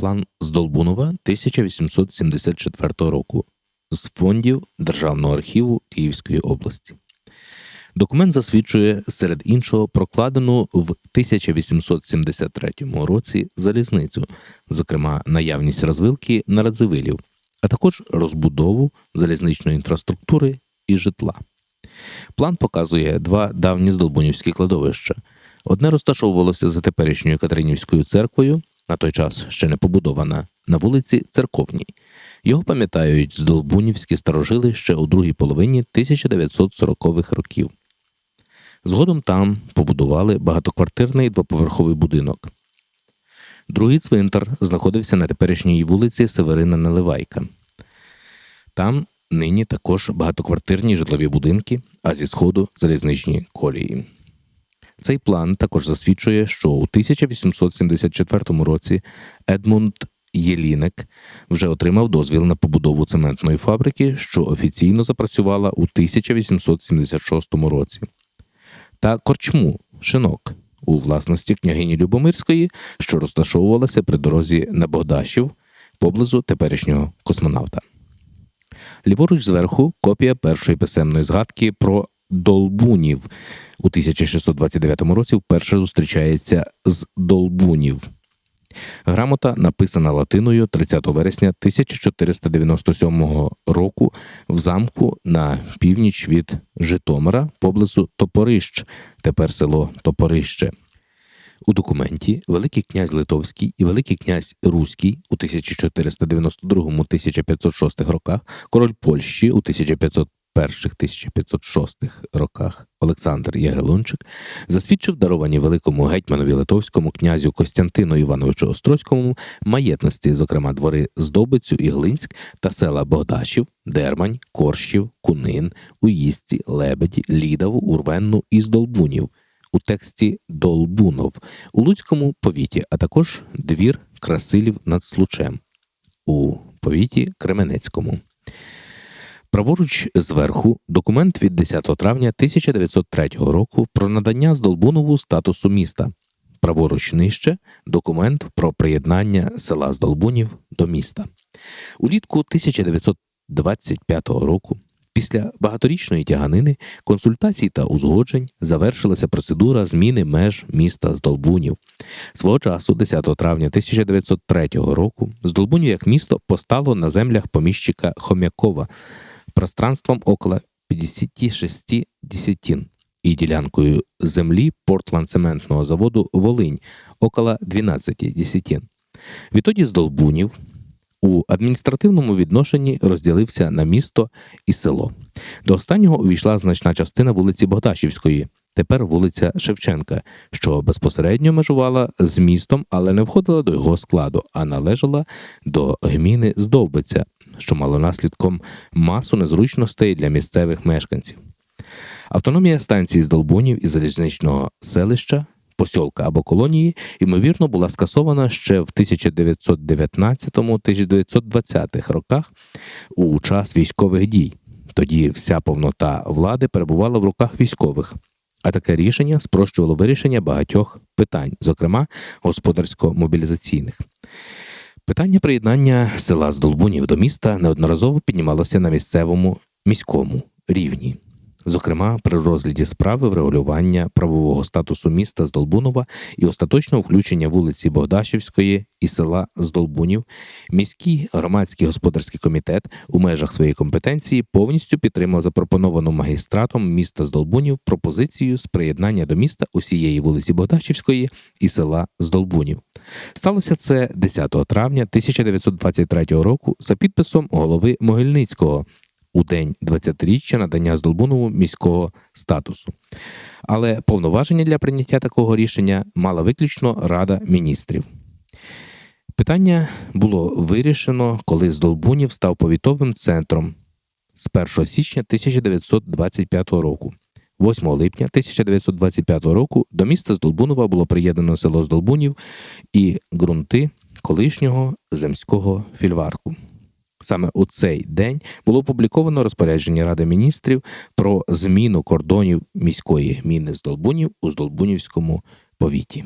План Здолбунова 1874 року з фондів Державного архіву Київської області. Документ засвідчує серед іншого прокладену в 1873 році залізницю, зокрема наявність розвилки на Радзивилів, а також розбудову залізничної інфраструктури і житла. План показує два давні здолбунівські кладовища. Одне розташовувалося за теперішньою Катеринівською церквою, на той час ще не побудована, на вулиці Церковній. Його пам'ятають здолбунівські старожили ще у другій половині 1940-х років. Згодом там побудували багатоквартирний двоповерховий будинок. Другий цвинтар знаходився на теперішній вулиці Северина Наливайка. Там нині також багатоквартирні житлові будинки, а зі сходу залізничні колії. Цей план також засвідчує, що у 1874 році Едмунд Єлінек вже отримав дозвіл на побудову цементної фабрики, що офіційно запрацювала у 1876 році, та корчму шинок у власності княгині Любомирської, що розташовувалася при дорозі на Богдашів поблизу теперішнього космонавта. Ліворуч зверху копія першої писемної згадки про долбунів у 1629 році вперше зустрічається з долбунів. Грамота написана латиною 30 вересня 1497 року в замку на північ від Житомира поблизу Топорищ, тепер село Топорище. У документі Великий князь Литовський і Великий князь Руський у 1492-1506 роках, король Польщі у 1501-1506 роках Олександр Ягелончик засвідчив даровані великому гетьманові литовському князю Костянтину Івановичу Острозькому маєтності, зокрема двори Здобицю і Глинськ та села Богдашів, Дермань, Корщів, Кунин, Уїзці, Лебеді, Лідаву, Урвенну і Здолбунів у тексті Долбунов у Луцькому повіті, а також двір Красилів над Случем у повіті Кременецькому. Праворуч зверху документ від 10 травня 1903 року про надання Здолбунову статусу міста. Праворуч нижче документ про приєднання села Здолбунів до міста. Улітку 1925 року Після багаторічної тяганини, консультацій та узгоджень завершилася процедура зміни меж міста Здолбунів. Свого часу, 10 травня 1903 року, Здолбунів як місто постало на землях поміщика Хом'якова пространством около 56 десятин і ділянкою землі портландцементного заводу Волинь около 12 десятин. Відтоді Здолбунів у адміністративному відношенні розділився на місто і село. До останнього увійшла значна частина вулиці Богдашівської, тепер вулиця Шевченка, що безпосередньо межувала з містом, але не входила до його складу, а належала до гміни Здовбиця, що мало наслідком масу незручностей для місцевих мешканців. Автономія станції з Долбунів і залізничного селища посьолка або колонії, ймовірно, була скасована ще в 1919-1920 роках у час військових дій. Тоді вся повнота влади перебувала в руках військових. А таке рішення спрощувало вирішення багатьох питань, зокрема господарсько-мобілізаційних. Питання приєднання села з Долбунів до міста неодноразово піднімалося на місцевому міському рівні зокрема при розгляді справи врегулювання правового статусу міста Здолбунова і остаточного включення вулиці Богдашівської і села Здолбунів, міський громадський господарський комітет у межах своєї компетенції повністю підтримав запропоновану магістратом міста Здолбунів пропозицію з приєднання до міста усієї вулиці Богдашівської і села Здолбунів. Сталося це 10 травня 1923 року за підписом голови Могильницького у день 20-річчя надання Здолбунову міського статусу. Але повноваження для прийняття такого рішення мала виключно Рада міністрів. Питання було вирішено, коли Здолбунів став повітовим центром з 1 січня 1925 року. 8 липня 1925 року до міста Здолбунова було приєднано село Здолбунів і ґрунти колишнього земського фільварку. Саме у цей день було опубліковано розпорядження Ради міністрів про зміну кордонів міської гміни Здолбунів у Здолбунівському повіті.